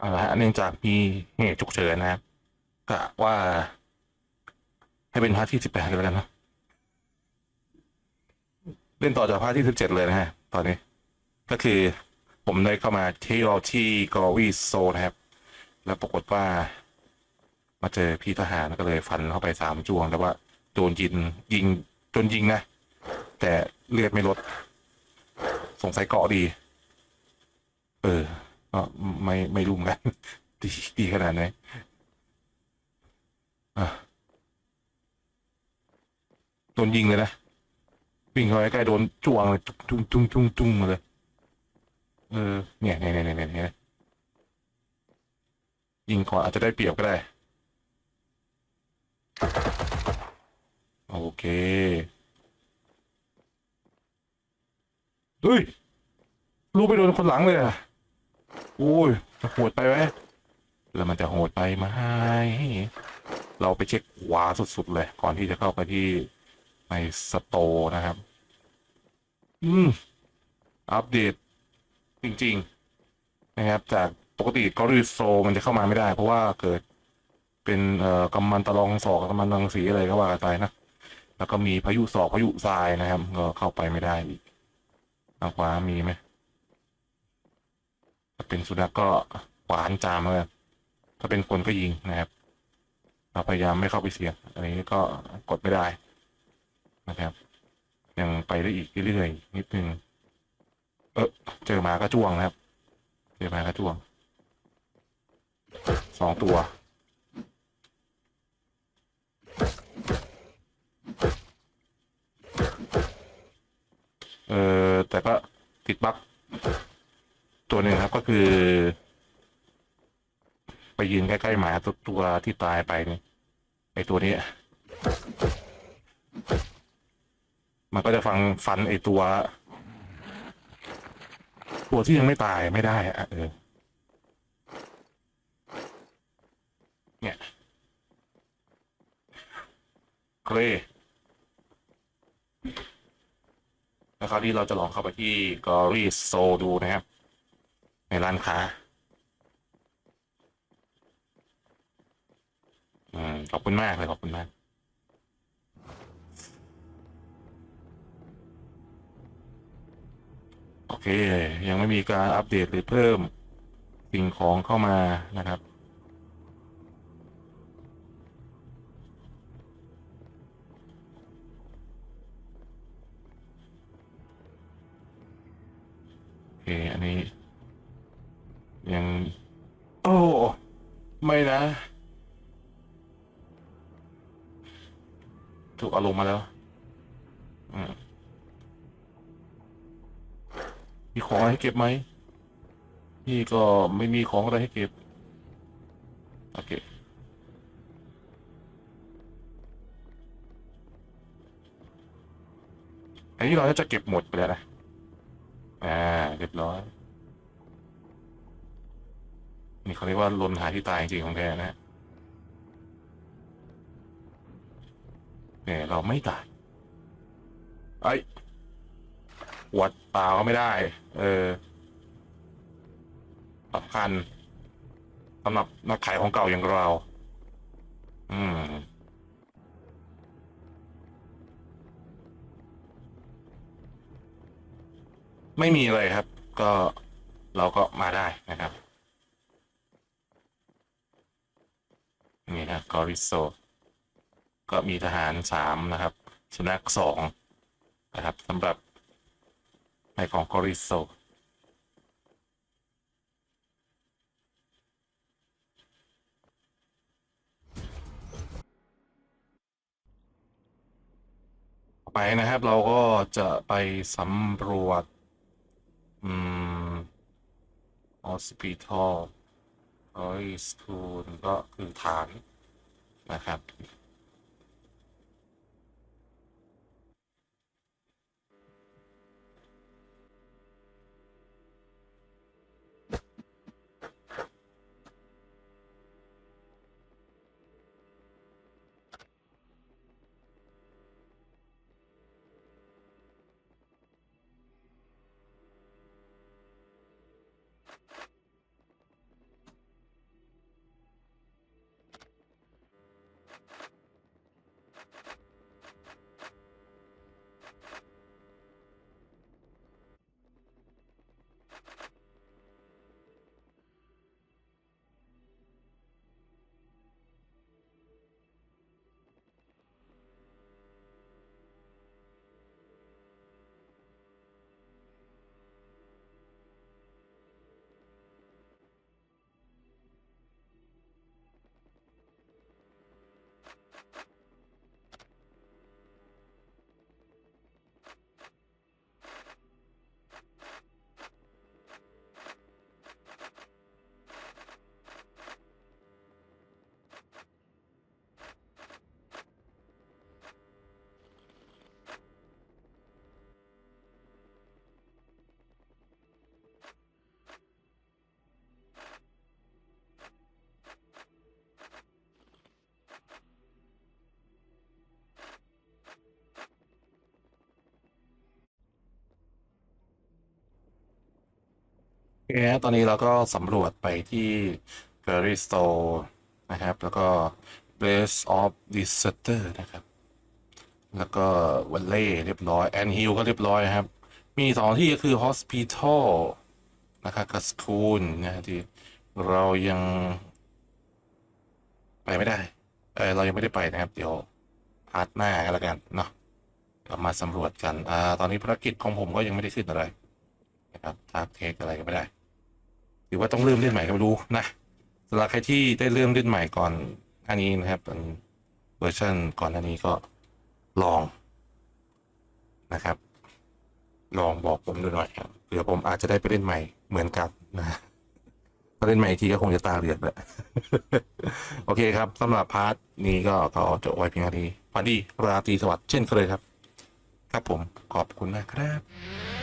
เอาละฮะเนื่องจากมีเหตุฉุกเฉินนะครับกะว่า ให้เป็นพาร์ทที่สิบแปดกันแล้วกันนะเล่นต่อจากพาร์ทที่สิบเจ็ดเลยนะฮะ ตอนนี้ ก็คือผมได้เข้ามาที่เราที่กอวีโซนะครับ แล้วปรากฏว่า มาเจอพี่ทหารก็เลยฟันเข้าไปสามจวง แต่ว่าโดนยิงยิงจนยิงนะ แต่เลือดไม่ลด สงสัยเกาะดี เออ ก็ไม่ไม่รู้เหมือนกันดีดีขนาดไหนอะโดนยิงเลยนะวิ่งเข้าไปใกล้โดนจ้วงเลยตุ้งตุ้งตุ้งตุ้งมาเลยเออเนี่ยเนี่ยเนี่ยเนี่ยเนี่ยยิงก่อนอาจจะได้เปรียบก็ได้ โอเคเฮ้ยลูกไปโดนคนหลังเลยอะ อ้ยจะโหดไปไหมแล้วมันจะโหดไปไหมเราไปเช็คขวาสุดๆเลย ก่อนที่จะเข้าไปที่ในสโตนะครับ อืม อัปเดต จริง ๆ นะครับ จากปกติกอริโซมันจะเข้ามาไม่ได้ เพราะว่าเกิดเป็นเอ่อกำมันตะลองศอกกำมันรังสีอะไรก็ว่ากันไปนะแล้วก็มีพายุศอกพายุทรายนะครับ ก็เข้าไปไม่ได้อีกทางขวามีไหม เป็นสุนัขก็หวานจามเลยถ้าเป็นคนก็ยิงนะครับ เราพยายามไม่เข้าไปเสี่ยงอันนี้ก็กดไม่ได้นะครับ ยังไปได้อีกเรื่อยๆนิดนึงเออเจอหมาก็จ้วงนะครับ เจอหมาก็จ้วงสองตัวเออแต่ก็ติดบั๊ก ตัวหนึ่งครับก็คือ ไปยืนใกล้ๆหมาตัวตัวที่ตายไปนี่ไอตัวนี้ มันก็จะฟังฟันไอตัว ตัวที่ยังไม่ตายไม่ได้อะเออเนี่ยเคลแล้วคราวนี้เราจะลองเข้าไปที่กอรี่โซดูนะครับ ในร้านค้า อืม ขอบคุณมากเลย ขอบคุณมาก โอเค ยังไม่มีการอัปเดตหรือเพิ่มสิ่งของเข้ามานะครับโอเคอันนี้ ยัง โอ้ ไม่นะ ถูกอารมณ์มาแล้วมีของอะไรให้เก็บไหมนี่ก็ไม่มีของอะไรให้เก็บ โอเคอันนี้เราจะเก็บหมดไปแล้วนะ อ่า เรียบร้อย นี่เขาเรียกว่าลนหาที่ตายจริงของแกนะฮะเนี่ยเราไม่ตายไอ้ยวัดเปล่าก็ไม่ได้ เออสำคัญสำหรับนักขายของเก่าอย่างเรา อืม ไม่มีเลยครับ ก็เราก็มาได้นะครับ นี่ครับกอริโซ ก็มีทหารสามนะครับ สุนัขสองนะครับสำหรับในของกอริโซไปนะครับเราก็จะไปสำรวจ อืม hospital อ้ย school ก็คือฐานนะครับ เคตอนนี้เราก็สำรวจไปที่ g a r y Store นะครับ แล้วก็ Place of Disaster นะครับ แล้วก็วันเล่เรียบร้อยแอนฮิลก็เรียบร้อยครับ มีสองที่ก็คือ Hospital นะครับกับ School นะที่เรายังไปไม่ได้ เออเรายังไม่ได้ไปนะครับ เดี๋ยวพาร์ทหน้ากันแล้วกันเนาะเรามาสำรวจกัน อ่า ตอนนี้ภารกิจของผมก็ยังไม่ได้ขึ้นอะไรนะครับทาร์เทคอะไรก็ไม่ได้ หรือว่าต้องเริ่มเล่นใหม่ก็ไม่รู้นะสำหรับใครที่ได้เริ่มเล่นใหม่ก่อนอันนี้นะครับเป็นเวอร์ชันก่อนอันนี้ก็ลองนะครับ ลองบอกผมดูหน่อยครับเผื่อผมอาจจะได้ไปเล่นใหม่เหมือนกันนะถ้าเล่นใหม่อีกทีก็คงจะตาเหลือกแหละโอเคครับสำหรับพาร์ทนี้ก็ก็จบไว้เพียงเท่านี้ฝันดีราตรีสวัสดิ์เช่นเคยครับ ครับผมขอบคุณมากครับ